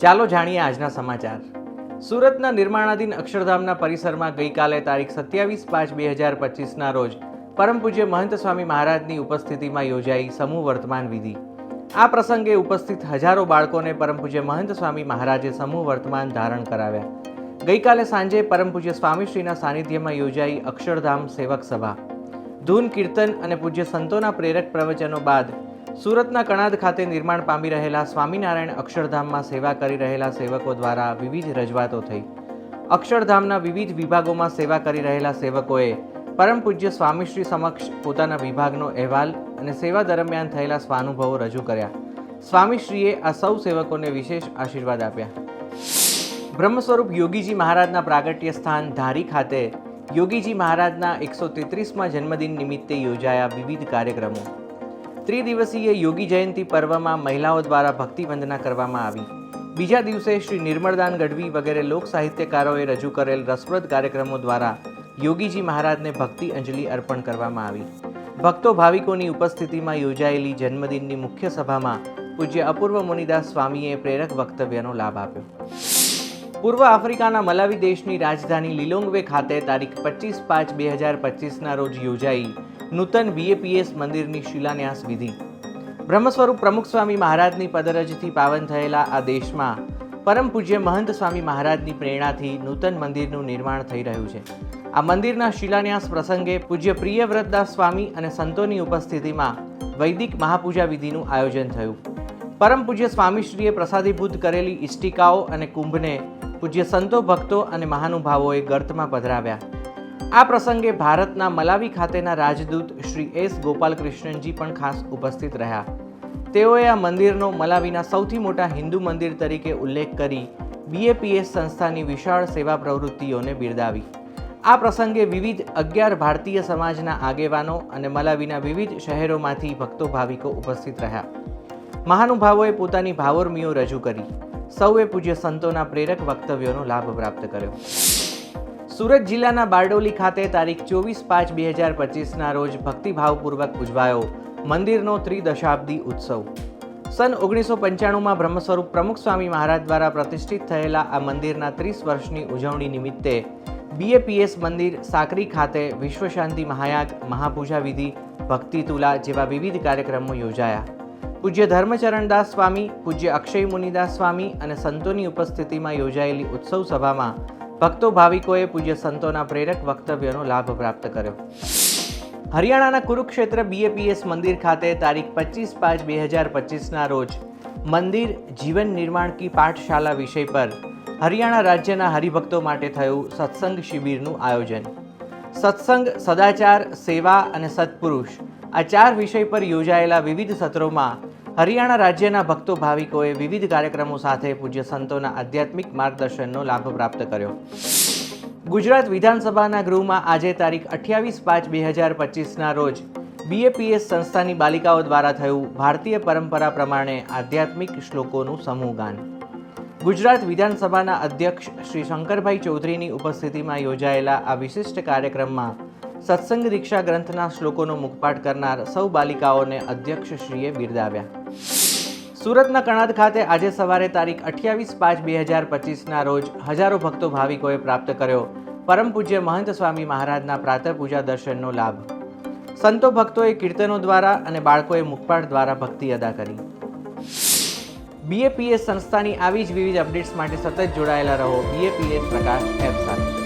ચાલો જાણીએ આજના સમાચાર. સુરતના નિર્માણાધીન અક્ષરધામના પરિસરમાં ગઈકાલે તારીખ સત્યાવીસ પાંચ બે હજાર પચીસના રોજ પરમ પૂજ્ય મહંત સ્વામી મહારાજની ઉપસ્થિતિમાં યોજાઈ સમૂહ વર્તમાન વિધિ. આ પ્રસંગે ઉપસ્થિત હજારો બાળકોને પરમ પૂજ્ય મહંત સ્વામી મહારાજે સમૂહ વર્તમાન ધારણ કરાવ્યા. ગઈકાલે સાંજે પરમ પૂજ્ય સ્વામીશ્રીના સાનિધ્યમાં યોજાઈ અક્ષરધામ સેવક સભા. ધૂન, કીર્તન અને પૂજ્ય સંતોના પ્રેરક પ્રવચનો બાદ સુરતના કણાદ ખાતે નિર્માણ પામી રહેલા સ્વામિનારાયણ અક્ષરધામમાં સેવા કરી રહેલા સેવકો દ્વારા વિવિધ રજૂઆતો થઈ. અક્ષરધામના વિવિધ વિભાગોમાં સેવા કરી રહેલા સેવકોએ પરમ પૂજ્ય સ્વામીશ્રી સમક્ષ પોતાના વિભાગનો અહેવાલ અને સેવા દરમિયાન થયેલા સ્વાનુભવો રજૂ કર્યા. સ્વામીશ્રીએ આ સૌ સેવકોને વિશેષ આશીર્વાદ આપ્યા. બ્રહ્મ સ્વરૂપ યોગીજી મહારાજના પ્રાગટ્ય સ્થાન ધારી ખાતે યોગીજી મહારાજના એકસો તેત્રીસમાં જન્મદિન નિમિત્તે યોજાયા વિવિધ કાર્યક્રમો. ત્રિદિવસીય યોગી જયંતિ પર્વમાં મહિલાઓ દ્વારા ભક્તિ વંદના કરવામાં આવી. બીજા દિવસે શ્રી નિર્મળદાન ગઢવી વગેરે લોક સાહિત્યકારોએ રજૂ કરેલ રસપ્રદ કાર્યક્રમો દ્વારા યોગીજી મહારાજને ભક્તિ અંજલિ અર્પણ કરવામાં આવી. ભક્તો ભાવિકોની ઉપસ્થિતિમાં યોજાયેલી જન્મદિનની મુખ્ય સભામાં પૂજ્ય અપૂર્વ મુનિદાસ સ્વામીએ પ્રેરક વક્તવ્યનો લાભ આપ્યો. પૂર્વ આફ્રિકાના મલાવી દેશની રાજધાની લિલોંગવે ખાતે તારીખ પચીસ પાંચ બે હજાર પચીસના રોજ યોજાઈ નૂતન બીએપીએસ મંદિરની શિલાન્યાસ વિધિ. બ્રહ્મ સ્વરૂપ પ્રમુખ સ્વામી મહારાજની પદરજથી પાવન થયેલા આ દેશમાં પરમ પૂજ્ય મહંત સ્વામી મહારાજની પ્રેરણાથી નૂતન મંદિરનું નિર્માણ થઈ રહ્યું છે. આ મંદિરના શિલાન્યાસ પ્રસંગે પૂજ્ય પ્રિયવ્રતદાસ સ્વામી અને સંતોની ઉપસ્થિતિમાં વૈદિક મહાપૂજા વિધિનું આયોજન થયું. પરમ પૂજ્ય સ્વામીશ્રીએ પ્રસાદીભૂત કરેલી ઇષ્ટિકાઓ અને કુંભને પૂજ્ય સંતો ભક્તો અને મહાનુભાવોએ ગર્તમાં પધરાવ્યા. આ પ્રસંગે ભારતના મલાવી ખાતેના રાજદૂત શ્રી એસ ગોપાલકૃષ્ણનજી પણ ખાસ ઉપસ્થિત રહ્યા. તેઓએ આ મંદિરનો મલાવીના સૌથી મોટા હિન્દુ મંદિર તરીકે ઉલ્લેખ કરી બીએપીએસ સંસ્થાની વિશાળ સેવા પ્રવૃત્તિઓને બિરદાવી. આ પ્રસંગે વિવિધ અગિયાર ભારતીય સમાજના આગેવાનો અને મલાવીના વિવિધ શહેરોમાંથી ભક્તો ભાવિકો ઉપસ્થિત રહ્યા. મહાનુભાવોએ પોતાની ભાવોર્મીઓ રજૂ કરી. સૌએ પૂજ્ય સંતોના પ્રેરક વક્તવ્યોનો લાભ પ્રાપ્ત કર્યો. સુરત જિલ્લાના બારડોલી ખાતે તારીખ ચોવીસ પાંચ બે હજાર પચીસના રોજ ભક્તિભાવપૂર્વક ઉજવાયો મંદિરનો ત્રિદશાબ્દી ઉત્સવ. સન ઓગણીસો પંચાણુંમાં બ્રહ્મસ્વરૂપ પ્રમુખ સ્વામી મહારાજ દ્વારા પ્રતિષ્ઠિત થયેલા આ મંદિરના ત્રીસ વર્ષની ઉજવણી નિમિત્તે બીએપીએસ મંદિર સાકરી ખાતે વિશ્વ શાંતિ મહાયાગ, મહાપૂજા વિધિ, ભક્તિ તુલા જેવા વિવિધ કાર્યક્રમો યોજાયા. પૂજ્ય ધર્મચરણદાસ સ્વામી, પૂજ્ય અક્ષય મુનિદાસ સ્વામી અને સંતોની ઉપસ્થિતિમાં યોજાયેલી ઉત્સવ સભામાં ભક્તો ભાવિકોએ પૂજ્ય સંતોના પ્રેરક વક્તવ્યનો લાભ પ્રાપ્ત કર્યો. હરિયાણાના કુરુક્ષેત્ર બીએપીએસ મંદિર ખાતે તારીખ પચીસ પાંચ બે હજાર પચીસના રોજ મંદિર જીવન નિર્માણ કી પાઠશાલા વિષય પર હરિયાણા રાજ્યના હરિભક્તો માટે થયું સત્સંગ શિબિરનું આયોજન. સત્સંગ, સદાચાર, સેવા અને સત્પુરુષ આ ચાર વિષય પર યોજાયેલા વિવિધ સત્રોમાં હરિયાણા રાજ્યના ભક્તો ભાવિકોએ વિવિધ કાર્યક્રમો સાથે પૂજ્ય સંતોના આધ્યાત્મિક માર્ગદર્શનનો લાભ પ્રાપ્ત કર્યો. ગુજરાત વિધાનસભાના ગૃહમાં આજે તારીખ અઠ્યાવીસ પાંચ બે હજાર પચીસના રોજ બીએપીએસ સંસ્થાની બાલિકાઓ દ્વારા થયું ભારતીય પરંપરા પ્રમાણે આધ્યાત્મિક શ્લોકોનું સમૂહગાન. ગુજરાત વિધાનસભાના અધ્યક્ષ શ્રી શંકરભાઈ ચૌધરીની ઉપસ્થિતિમાં યોજાયેલા આ વિશિષ્ટ કાર્યક્રમમાં સત્સંગ રીક્ષા ગ્રંથના શ્લોકોનો મુખપાઠ કરનાર સૌ બાલિકાઓને અધ્યક્ષશ્રીએ બિરદાવ્યા. સુરતના કણાદ ખાતે આજે સવારે તારીખ અઠ્યાવીસ પાંચ બે હજાર પચીસના રોજ હજારો ભક્તો ભાવિકોએ પ્રાપ્ત કર્યો. પરમ પૂજ્ય મહંત સ્વામી મહારાજના પ્રાતઃ પૂજા દર્શનનો લાભ. સંતો ભક્તોએ કીર્તનો દ્વારા અને બાળકોએ મુખપાઠ દ્વારા ભક્તિ અદા કરી. બીએપીએસ સંસ્થાની આવી જ વિવિધ અપડેટ્સ માટે સતત જોડાયેલા રહો. બીએપીએસ પ્રકાશ એપ સાથે.